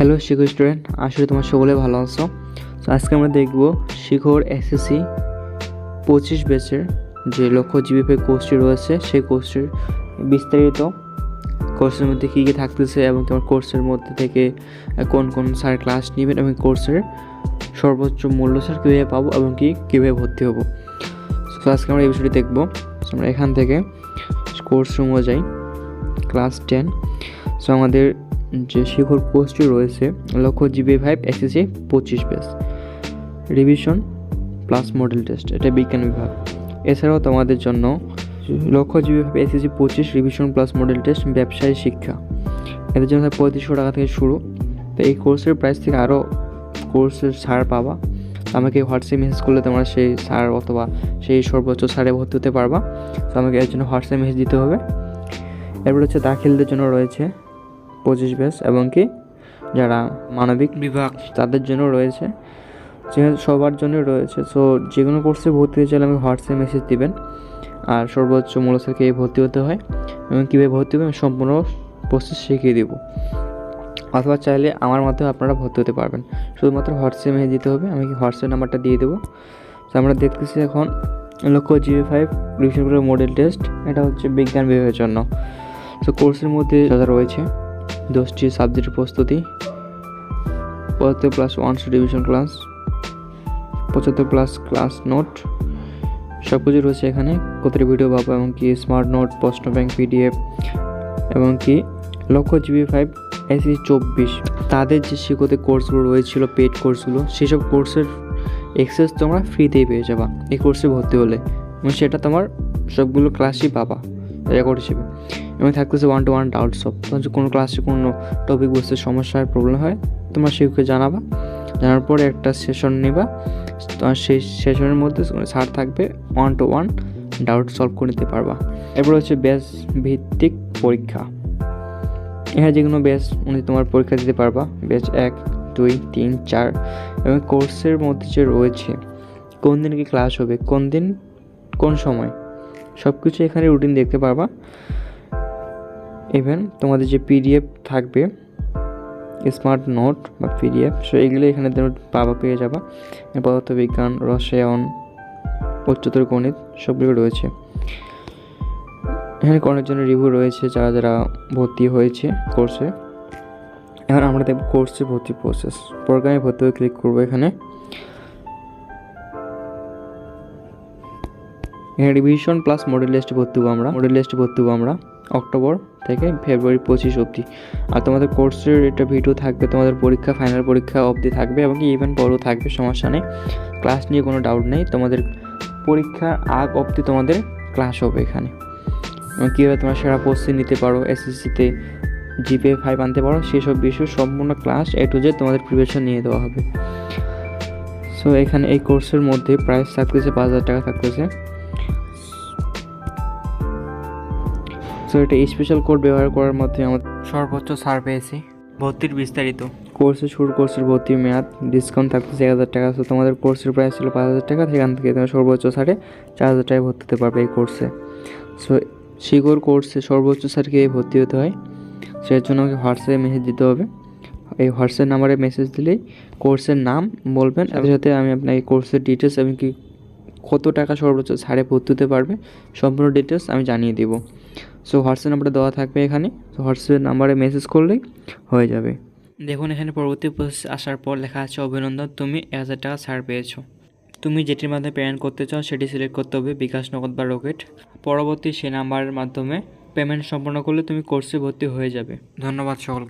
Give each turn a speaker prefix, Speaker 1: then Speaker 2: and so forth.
Speaker 1: Hello শিখো student আসলে তোমার সকলে ভালো আছো। তো আজকে আমরা দেখব শিখোর এসএসসি পঁচিশ বেচের যে লক্ষ্য জিবিপি কোর্সটি রয়েছে, সেই কোর্সটির বিস্তারিত কোর্সের মধ্যে কী কী থাকতেছে এবং তোমার কোর্সের মধ্যে থেকে কোন কোন স্যার ক্লাস নেবেন এবং কোর্সের সর্বোচ্চ মূল্য স্যার কীভাবে পাবো এবং কি কীভাবে ভর্তি হব। তো আজকে আমরা এই বিষয়টি দেখব। আমরা এখান থেকে কোর্স রুমও যাই। ক্লাস টেন সো আমাদের যে শিখর পোস্টটি রয়েছে, লক্ষ্য জিবি ফাইভ এসএসসি পঁচিশ base. Revision plus model test, এটা বিজ্ঞান বিভাগ। এছাড়াও তোমাদের জন্য লক্ষ্য জিবি ফাইভ এসএসসি পঁচিশ, রিভিশন প্লাস মডেল টেস্ট, ব্যবসায়ী শিক্ষা। এদের জন্য পঁয়ত্রিশশো টাকা থেকে শুরু। তো এই কোর্সের প্রাইস থেকে আরও কোর্সের ছাড় পাবা। আমাকে হোয়াটসঅ্যাপ মেসেজ করলে তোমরা সেই সার অথবা সেই সর্বোচ্চ সারে ভর্তি হতে পারবা। তো আমাকে এর জন্য হোয়াটসঅ্যাপ মেসেজ দিতে হবে। এরপর হচ্ছে দাখিলদের জন্য রয়েছে পঁচিশ ব্যাস এবং কি যারা মানবিক বিভাগ। তাদের জন্য রয়েছে। যে সবার জন্য রয়েছে সো যে কোনো কোর্সে ভর্তি হতে চাইলে আমাকে হোয়াটসঅ্যাপ মেসেজ দিবেন। আর সর্বোচ্চ মূল্য থেকে ভর্তি হতে হয় এবং কীভাবে ভর্তি হবে আমি সম্পূর্ণ প্রসেস শিখিয়ে দেবো। অথবা চাইলে আমার মাধ্যমে আপনারা ভর্তি হতে পারবেন। শুধুমাত্র হোয়াটসঅ্যাপ মেসেজ দিতে হবে আমি কি হোয়াটসঅ্যাপ নাম্বারটা দিয়ে দেবো? তো আমরা দেখতেছি এখন লক্ষ্য জিবি ফাইভ রিভিশনগুলোর মডেল টেস্ট এটা হচ্ছে বিজ্ঞান বিভাগের জন্য। তো কোর্সের মধ্যে যা যা রয়েছে দশটি সাবজেক্টের প্রস্তুতি। পঁচাত্তর প্লাস ওয়ান ডিভিশন ক্লাস পঁচাত্তর প্লাস ক্লাস নোট সব কিছু রয়েছে এখানে। কতটি ভিডিও পাবো এমনকি স্মার্ট নোট প্রশ্ন ব্যাংক পিডিএফ এবং কি লক্ষ্য জিবি ফাইভ এসি চব্বিশ। তাদের যে শিক্ষতে কোর্সগুলো রয়েছিল পেড কোর্সগুলো সেসব কোর্সের এক্সেস তোমরা ফ্রিতেই পেয়ে যাবা। এই কোর্সে ভর্তি হলে। এবং সেটা তোমার সবগুলো ক্লাসই পাবা। রেকর্ড হিসেবে। এবং থাকতেছে ওয়ান টু ওয়ান ডাউট সব কোনো ক্লাসে কোনো টপিক বুঝতে সমস্যা প্রবলেম হয়, তোমরা শিক্ষককে জানাবা। জানার পরে একটা সেশন নেবা। সেই সেশনের মধ্যে স্যার থাকবে one to one doubt solve করে নিতে পারবা। এরপর হচ্ছে ব্যাচ ভিত্তিক পরীক্ষা। এখানে যে কোনো ব্যাচ উনি তোমার পরীক্ষা দিতে পারবা। ব্যাচ এক, দুই, তিন, চার এবং কোর্সের মধ্যে যে রয়েছে, কোন দিন কি ক্লাস হবে, কোন দিন, কোন সময়? সব কিছু এখানে রুটিন দেখতে পারবা। ইভেন তোমাদের যে পিডিএফ থাকবে স্মার্ট নোট বা পিডিএফ সো এগুলো এখানে পাবা পেয়ে যাবা। পদার্থবিজ্ঞান, রসায়ন, উচ্চতর গণিত সবগুলো রয়েছে। এখানে করার জন্য রিভিউ রয়েছে যারা যারা ভর্তি হয়েছে কোর্সে এখন আমরা দেখব কোর্সে ভর্তি প্রসেস প্রোগ্রামে ভর্তি হয়ে ক্লিক করব এখানে। এখানে রিভিশন প্লাস মডেল লিস্ট ভর্তি হব আমরা। মডেল লিস্ট ভর্তি হব আমরা অক্টোবর থেকে ফেব্রুয়ারি পঁচিশ অবধি। আর তোমাদের কোর্সের এটা ভিডিও থাকবে, তোমাদের পরীক্ষা ফাইনাল পরীক্ষা অবধি থাকবে এবং ইভেন বড় থাকবে, সমস্যা নেই। ক্লাস নিয়ে কোনো ডাউট নেই, তোমাদের পরীক্ষার আগ অবধি তোমাদের ক্লাস হবে এখানে। কীভাবে তোমরা সেরা প্রস্তুতি নিতে পারো এসএসসিতে জিপে ফাইভ আনতে পারো, সেসব বিষয় সম্পূর্ণ ক্লাস এ টু জেড তোমাদের প্রিপারেশন নিয়ে দেওয়া হবে। সো এখানে এই কোর্সের মধ্যে প্রাইস থাকতেছে পাঁচ হাজার টাকা থাকতেছে। সো এটা স্পেশাল কোড ব্যবহার করার মাধ্যমে আমরা সর্বোচ্চ ছাড় পেয়েছি। ভর্তির বিস্তারিত। কোর্সে শুরু কোর্সের ভর্তির মেয়াদ। ডিসকাউন্ট থাকতেছে এক হাজার টাকা। সো তোমাদের কোর্সের প্রাইস ছিল পাঁচ হাজার টাকা। সেখান থেকে তোমার সর্বোচ্চ ছাড়ে চার হাজার টাকায় ভর্তি হতে পারবে এই কোর্সে সো শিগর কোর্সে সর্বোচ্চ স্যারকে ভর্তি হতে হয়। সেই জন্য আমাকে হোয়াটসঅ্যাপে মেসেজ দিতে হবে। এই হোয়াটসঅ্যাপ নাম্বারে মেসেজ দিলেই কোর্সের নাম বলবেন। সাথে সাথে আমি আপনাকে কোর্সের ডিটেলস এবং কি কত টাকা সর্বোচ্চ ছাড়ে ভর্তি হতে পারবে সম্পূর্ণ ডিটেলস আমি জানিয়ে দেবো। সো হোয়াটসঅ্যাপ নাম্বারটা দেওয়া থাকবে এখানে। তো হোয়াটসঅ্যাপ নাম্বারে মেসেজ করলেই হয়ে যাবে। দেখুন, এখানে পরবর্তী প্রসেস আসার পর লেখা আছে, অভিনন্দন, তুমি এক হাজার টাকা ছাড় পেয়েছ। তুমি যেটির মাধ্যমে পেমেন্ট করতে চাও, সেটি সিলেক্ট করতে হবে বিকাশ নগদ বা রকেট। পরবর্তী সে নাম্বারের মাধ্যমে পেমেন্ট সম্পন্ন করলে তুমি কোর্সে ভর্তি হয়ে যাবে। ধন্যবাদ সকলকে।